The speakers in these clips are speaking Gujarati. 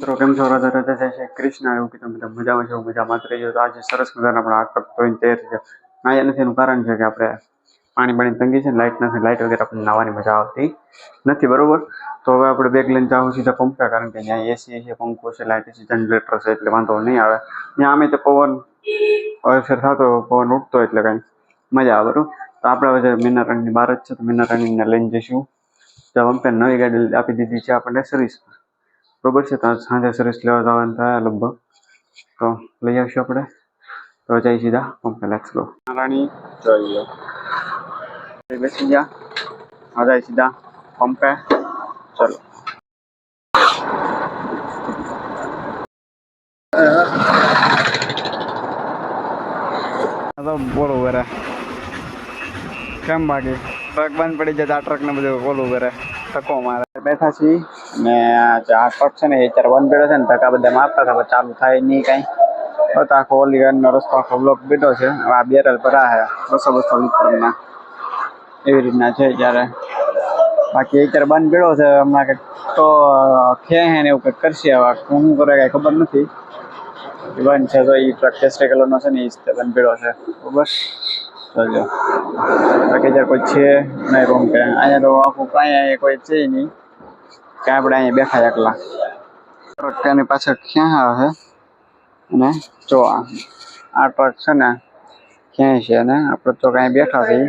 મિત્રો, કેમ છો? રાધા રાધા, જય શ્રી કૃષ્ણ. એવું કે તમે બધા મજામાં છો, મજામાં જ રહીજો તો આજે સરસ મજાના પણ આગ ધોઈને તૈયાર છે અહીંયા નથી, એનું કારણ છે કે આપણે પાણી પાણી તંગી છે લાઇટ નથી લાઇટ વગેરે આપણને નાવાની મજા આવતી નથી, બરોબર? તો હવે આપણે બેગ લઈને જાઉં સીધા પંખા, કારણ કે અહીંયા એસી છે, પંખો છે લાઇટ છે, જનરેટર છે, એટલે વાંધો નહીં આવે. ત્યાં અમે તો પવન અસર થતો, પવન ઉઠતો એટલે કાંઈ મજા આવે, બરોબર? તો આપણે હવે મીના રાણીની બહાર જ છે, તો મીના રાણીને લઈને જઈશું. તો પંપે નવી ગાડી આપી દીધી છે આપણને સર્વિસમાં બરોબર છે તો સાંજે સર્વિસ લેવા જવાનું થાય લગભગ. તો લઈ આવશું આપણે. તો જઈ સીધા પંપે લેટ્સ ગો રાણી જોઈ લો બેસી ગયા. આ જાય સીધા પંપે. ચલો. તો બોલો બરે કેમ બાકી? ટ્રક બંધ પડી જાય તો આ ટ્રકને બધું ઓલું કરે ધક્કો મારે. બેઠા છીએ. ને આ ટ્રક છે ને એ ચાર બંધ પડ્યો છે ને ધક્કા બધા મારતા હતા ચાલુ થાય નહીં કાંઈ. બસ આખો ઓલી ગાડીનો રસ્તો આખો બ્લોક બેઠો છે. આ બેરલ પર આ બસો બસો લીટરના એવી રીતના છે જ્યારે બાકી અત્યારે બંધ પડ્યો છે હમણાં કંઈક તો ખે હે ને એવું કંઈક કરશે હવે. શું કરે કાંઈ ખબર નથી. બંધ છે તો એ ટ્રક કેસરી કલરનો છે ને એ જ બંધ પડ્યો છે. બસ. ચાલો બાકી જ્યારે કોઈ છે નહીં રૂમ કે અહીંયા તો આખું કાંઈ અહીંયા કોઈ છે નહીં. કે આપણે અહીંયા બેઠા એકલા. ટ્રકની પાછળ ક્યાં આવે? અને જો આ આ ટ્રક છે ને, ક્યાંય છે ને? આપણે તો કાંઈ બેઠા છીએ.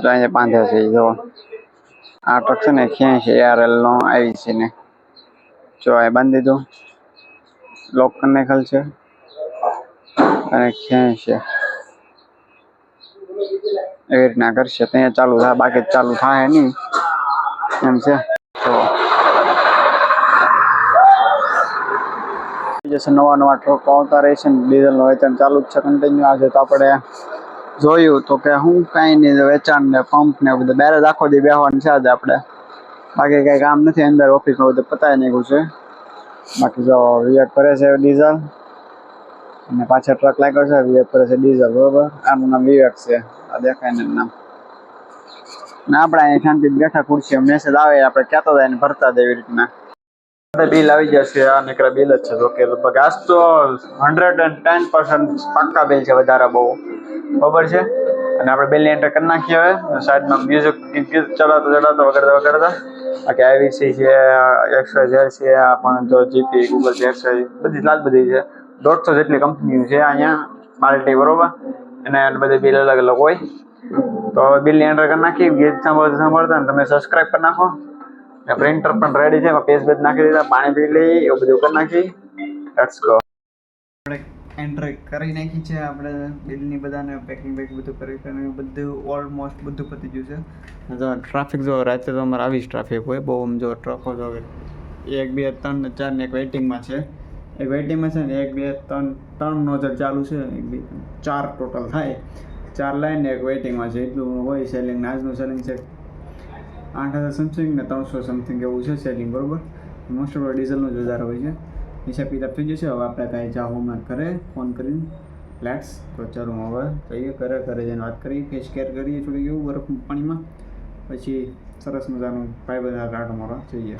તો અહીંયા બાંધે છે જો. આ ટ્રક છે ને, ક્યાંય છે? ARL નો આવી છે ને. જો અહીં બાંધી દો લોક નાખેલ છે. અને ક્યાંય છે? એવી રીતના કરશે. ત્યાં ચાલુ થાય, બાકી ચાલુ થાય નહીં. એમ છે. તો નવા નવા ટ્રકો આવતા રહે છે ડીઝલનું વેચાણ ચાલુ જ છે કન્ટિન્યુ આજે તો આપણે જોયું તો કે હું કાંઈ નહીં વેચાણ ને પંપ ને બધું. બેરે જ આખો દી બેહવાનું છે આજે આપણે. બાકી કાંઈ કામ નથી, અંદર ઓફિસમાં બધું પતાવી નાખ્યું છે. બાકી જો વિવેક કરે છે ડીઝલ અને પાછળ ટ્રક લાગ્યો છે વિવેક કરે છે ડીઝલ બરોબર? આનું નામ વિવેક છે. આ દેખાય ને નામ. ને આપણે અહીંયા શાંતિ બેઠા ખુરશી મેસેજ આવે, આપણે કહેતા જાય ને ભરતા દે એવી રીતના. બિલ આવી જશે આ નીકળે બિલ જ છે તો કે લગભગ આજ તો હંડ્રેડ એન્ડ ટેન પર્સન્ટ પાક્કા બિલ છે વધારે બહુ. બરોબર છે? અને આપણે બિલની એન્ટર કરી નાખીએ હવે. સાઈડમાં મ્યુઝિક ચલાવતો ચલાવતો, વગાડતા વગાડતા. બાકી આઈવીસી છે એક્સવાય ઝેડ છે, આ પણ જો જીપી ગૂગલ છે એક્સવાય બધી લાલ બધી છે. દોઢસો જેટલી કંપનીઓ છે અહીંયા, માલ્ટી બરોબર. અને બધી બિલ અલગ અલગ હોય. તો બિલની એન્ટર કરી નાખી ગીત સાંભળતા સાંભળતા તમે સબસ્ક્રાઇબ કરી નાખો. પ્રિન્ટર પણ રેડી છે પેજ બેજ નાખી દીધા, પાણી પી લઈ એવું બધું કરી નાખી લેટ્સ ગો આપણે એન્ટર કરી નાખી છે, આપણે બિલની બધાને પેકિંગ બેકિંગ બધું કરી અને બધું ઓલમોસ્ટ બધું પતી ગયું છે. જો ટ્રાફિક જો રાતે તો અમારે આવી જ ટ્રાફિક હોય, બહુ આમ જો ટ્રકો જો એક, બે, ત્રણ ચાર ને એક વેઇટિંગમાં છે. એક વેઇટિંગમાં છે ને, એક, બે, ત્રણ ત્રણ નોઝર ચાલુ છે, એક, બે ચાર ટોટલ થાય. ચાર લાઈન એક વેઇટિંગમાં છે, એટલું હોય સેલિંગ આજનું સેલિંગ છે. આઠ હજાર સમથિંગ ને ત્રણસો સમથિંગ એવું છે સેલિંગ બરોબર? મોસ્ટ ઓફ ડીઝલનું જ વધારે હોય છે. હિસાબ કિતાબ થઈ જશે, હવે આપણે કાંઈ જાઓ હોમવર્ક ઘરે ફોન કરીને. લેટ્સ તો ચાલો હવે જઈએ ઘરે ઘરે જઈને વાત કરીએ ફેસ કેર કરીએ થોડીક એવું બરફ પાણીમાં. પછી સરસ મજાનું ભાઈ બધા રાટો મારવા જઈએ.